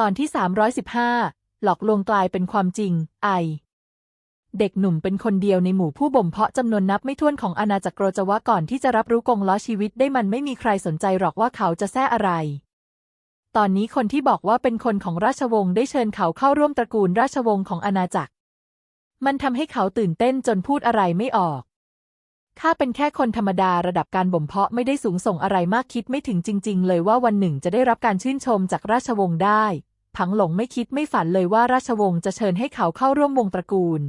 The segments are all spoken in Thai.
ตอนที่ 315 หลอกลวงกลายเป็นความจริง ไอ เด็กหนุ่มเป็นคนเดียวในหมู่ผู้บ่มเพาะจำนวนนับไม่ถ้วนของอาณาจักรโรจวะก่อนที่จะรับรู้กงล้อชีวิตได้มันไม่มีใครสนใจหรอกว่าเขาจะแท้อะไร ตอนนี้คนที่บอกว่าเป็นคนของราชวงศ์ได้เชิญเขาเข้าร่วมตระกูลราชวงศ์ของอาณาจักร มันทำให้เขาตื่นเต้นจนพูดอะไรไม่ออก ข้าเป็นแค่คนธรรมดาระดับการบ่มเพาะไม่ได้สูงส่งอะไรมากคิดไม่ถึงจริง ๆ เลยว่าวันหนึ่งจะได้รับการชื่นชมจากราชวงศ์ได้ ผังหลงไม่คิดไม่ฝันเลยว่าราชวงศ์จะเชิญให้เขาเข้าร่วมวงตระกูล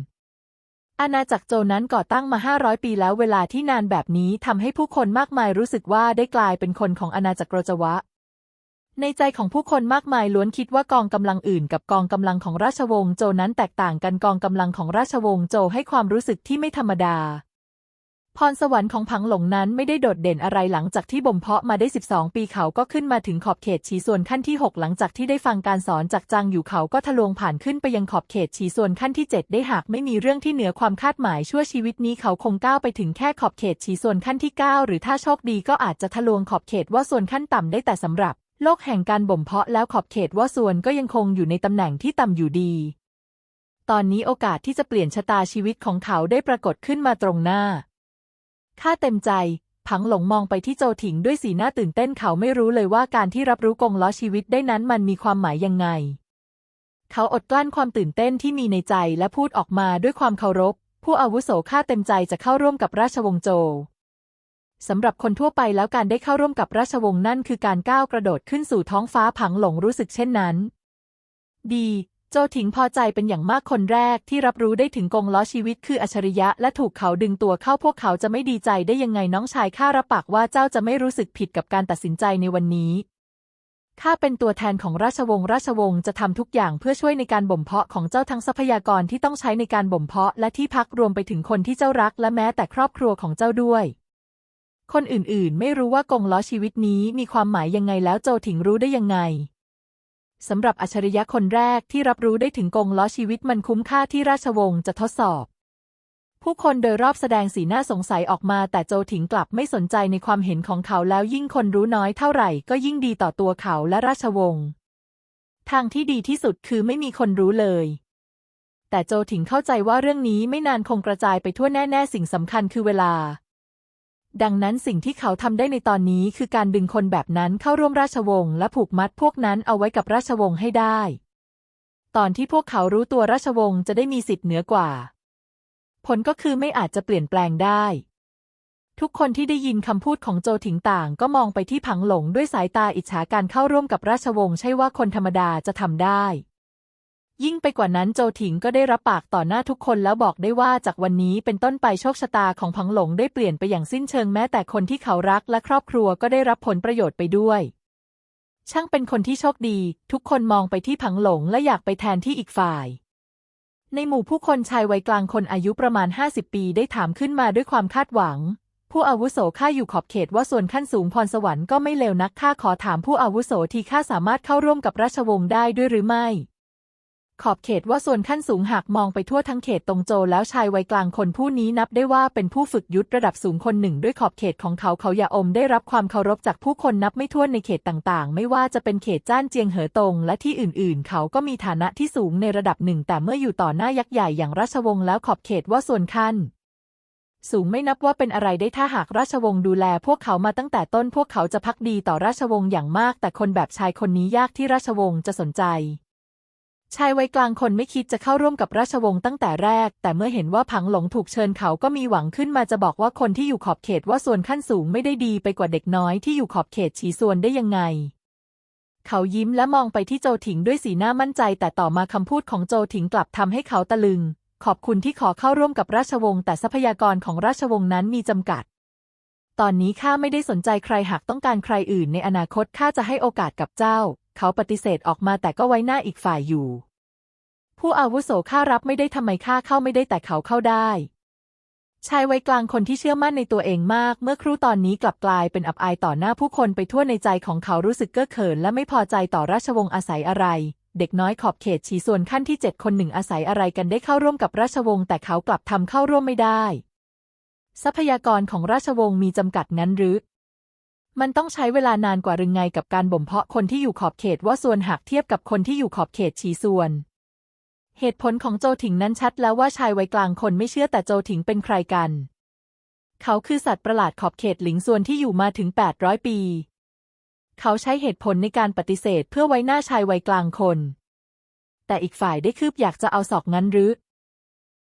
อาณาจักรโจนั้นก่อตั้งมา 500 ปีแล้วเวลาที่นานแบบนี้ทำให้ผู้คนมากมายรู้สึกว่าได้กลายเป็นคนของอาณาจักรโรจวะในใจของผู้คนมากมายล้วนคิดว่ากองกำลังอื่นกับกองกำลังของราชวงศ์โจนั้นแตกต่างกันกองกำลังของราชวงศ์โจให้ความรู้สึกที่ไม่ธรรมดา พรสวรรค์ของผังหลงนั้นไม่ได้โดดเด่นอะไรหลังจากที่บ่มเพาะมาได้ 12 ปีเขาก็ขึ้นมาถึงขอบเขตฉีส่วนขั้นที่ 6 หลังจากที่ได้ฟังการสอนจากจางอยู่เขาก็ทะลวงผ่านขึ้นไปยังขอบเขตฉีส่วนขั้นที่ 7 ได้หากไม่มีเรื่องที่เหนือความคาดหมายชั่วชีวิตนี้เขาคงก้าวไปถึงแค่ขอบเขตฉีส่วนขั้นที่ 9 หรือถ้าโชคดีก็อาจจะทะลวงขอบเขตว่าส่วนขั้นต่ำได้แต่สำหรับ โลกแห่งการบ่มเพาะแล้วขอบเขตว่าส่วนก็ยังคงอยู่ในตำแหน่งที่ต่ำอยู่ดี ตอนนี้โอกาสที่จะเปลี่ยนชะตาชีวิตของเขาได้ปรากฏขึ้นมาตรงหน้า ข้าเต็มใจ ผังหลงมองไปที่โจถิงด้วยสีหน้าตื่นเต้นเขาไม่รู้เลยว่าการที่รับรู้กงล้อชีวิตได้นั้นมันมีความหมายยังไง เขาอดกลั้นความตื่นเต้นที่มีในใจและพูดออกมาด้วยความเคารพ ผู้อาวุโสข้าเต็มใจจะเข้าร่วมกับราชวงศ์โจสำหรับคนทั่วไปแล้วการได้เข้าร่วมกับราชวงศ์นั่นคือการก้าวกระโดดขึ้นสู่ท้องฟ้าผังหลงรู้สึกเช่นนั้น ดี โจถิงพอใจเป็นอย่างมากคนแรกที่รับรู้ได้ถึงกงล้อชีวิตคืออัจฉริยะและถูกเขาดึงตัวเข้าพวกเขาจะไม่ดีใจได้ยังไงน้องชายข้ารับปากว่าเจ้าจะไม่รู้สึกผิดกับการตัดสินใจในวันนี้ข้าเป็นตัวแทนของราชวงศ์ราชวงศ์จะทำทุกอย่างเพื่อช่วยในการบ่มเพาะของเจ้าทั้งทรัพยากรที่ต้องใช้ในการบ่มเพาะและที่พักรวมไปถึงคนที่เจ้ารักและแม้แต่ครอบครัวของเจ้าด้วย คนอื่นๆ ไม่รู้ว่ากงล้อชีวิตนี้มีความหมายยังไงแล้วโจถิงรู้ได้ยังไง สำหรับอัจฉริยะคนแรกที่รับรู้ได้ถึงกงล้อชีวิตมันคุ้มค่าที่ราชวงศ์จะทดสอบ ผู้คนโดยรอบแสดงสีหน้าสงสัยออกมา แต่โจถิงกลับไม่สนใจในความเห็นของเขาแล้วยิ่งคนรู้น้อยเท่าไหร่ก็ยิ่งดีต่อตัวเขาและราชวงศ์ทางที่ดีที่สุดคือไม่มีคนรู้เลย แต่โจถิงเข้าใจว่าเรื่องนี้ไม่นานคงกระจายไปทั่วแน่ ๆ สิ่งสำคัญคือเวลา ดังนั้นสิ่งที่เขาทำได้ในตอนนี้คือการดึงคนแบบนั้นเข้าร่วมราชวงศ์และผูกมัดพวกนั้นเอาไว้กับราชวงศ์ให้ได้ ตอนที่พวกเขารู้ตัวราชวงศ์จะได้มีสิทธิ์เหนือกว่า ผลก็คือไม่อาจจะเปลี่ยนแปลงได้ ทุกคนที่ได้ยินคำพูดของโจถิงต่างก็มองไปที่ผังหลงด้วยสายตาอิจฉาการเข้าร่วมกับราชวงศ์ใช่ว่าคนธรรมดาจะทำได้ ยิ่งไปกว่านั้นโจถิงก็ได้รับปากต่อหน้าทุกคนแล้วบอกได้ว่าจากวันนี้เป็นต้นไปโชคชะตาของผังหลงได้เปลี่ยนไปอย่างสิ้นเชิงแม้แต่คนที่เขารักและครอบครัวก็ได้รับผลประโยชน์ไปด้วย ช่างเป็นคนที่โชคดี ทุกคนมองไปที่ผังหลงและอยากไปแทนที่อีกฝ่าย ในหมู่ผู้คนชายวัยกลางคนอายุประมาณ 50 ปีได้ถามขึ้นมาด้วยความคาดหวัง ผู้อาวุโสข้าอยู่ขอบเขตว่าส่วนขั้นสูงพรสวรรค์ก็ไม่เลวนักข้าขอถามผู้อาวุโสทีข้าสามารถเข้าร่วมกับราชวงศ์ได้ด้วยหรือไม่ ขอบเขตว่าส่วนขั้นสูงหากมองไปทั่วทั้งเขตตรงโจแล้วชายวัยกลางคนผู้นี้นับได้ว่าเป็นผู้ฝึกยุทธระดับสูงคนหนึ่ง ด้วยขอบเขตของเขาเขาอย่าอมได้รับความเคารพจากผู้คนนับไม่ถ้วนในเขตต่างๆ ไม่ว่าจะเป็นเขตจ้านเจียงเหอตงและที่อื่นๆ เขาก็มีฐานะที่สูงในระดับหนึ่ง แต่เมื่ออยู่ต่อหน้ายักษ์ใหญ่อย่างราชวงศ์แล้วขอบเขตว่าส่วนขั้นสูงไม่นับว่าเป็นอะไรได้ถ้าหากราชวงศ์ดูแล พวกเขามาตั้งแต่ต้นพวกเขาจะพักดีต่อราชวงศ์อย่างมาก แต่คนแบบชายคนนี้ยากที่ราชวงศ์จะสนใจ ชายวัยกลางคนไม่คิดจะเข้าร่วมกับราชวงศ์ตั้งแต่แรก แต่เมื่อเห็นว่าผังหลงถูกเชิญเขาก็มีหวังขึ้นมาจะบอกว่าคนที่อยู่ขอบเขตว่าส่วนขั้นสูงไม่ได้ดีไปกว่าเด็กน้อยที่อยู่ขอบเขตฉีส่วนได้ยังไง เขายิ้มและมองไปที่โจถิงด้วยสีหน้ามั่นใจ แต่ต่อมาคำพูดของโจถิงกลับทำให้เขาตะลึง ขอบคุณที่ขอเข้าร่วมกับราชวงศ์แต่ทรัพยากรของราชวงศ์นั้นมีจำกัด ตอนนี้ข้าไม่ได้สนใจใครหากต้องการใครอื่น ในอนาคตข้าจะให้โอกาสกับเจ้า เขาปฏิเสธออกมาแต่ก็ไว้หน้าอีกฝ่ายอยู่ ผู้อาวุโสข้ารับไม่ได้ทำไมข้าเข้าไม่ได้แต่เขาเข้าได้ ชายวัยกลางคนที่เชื่อมั่นในตัวเองมาก เมื่อครู่ตอนนี้กลับกลายเป็นอับอายต่อหน้าผู้คนไปทั่วในใจของเขารู้สึกเก้อเขิน และไม่พอใจต่อราชวงศ์อาศัยอะไร เด็กน้อยขอบเขตฉีส่วนขั้นที่เจ็ดคนหนึ่งอาศัยอะไรกันได้เข้าร่วมกับราชวงศ์แต่เขากลับทำเข้าร่วมไม่ได้ ทรัพยากรของราชวงศ์มีจำกัดงั้นหรือ มันต้องใช้เวลานานกว่ารึงไงกับการบ่มเพาะคนที่อยู่ขอบเขตว่าส่วนหากเทียบกับคนที่อยู่ขอบเขตฉีส่วน เหตุผลของโจถิงนั้นชัดแล้วว่าชายวัยกลางคนไม่เชื่อแต่โจถิงเป็นใครกัน เขาคือสัตว์ประหลาดขอบเขตหลิงส่วนที่อยู่มาถึง 800 ปี เขาใช้เหตุผลในการปฏิเสธเพื่อไว้หน้าชายวัยกลางคน แต่อีกฝ่ายได้คืบอยากจะเอาศอกงั้นหรือ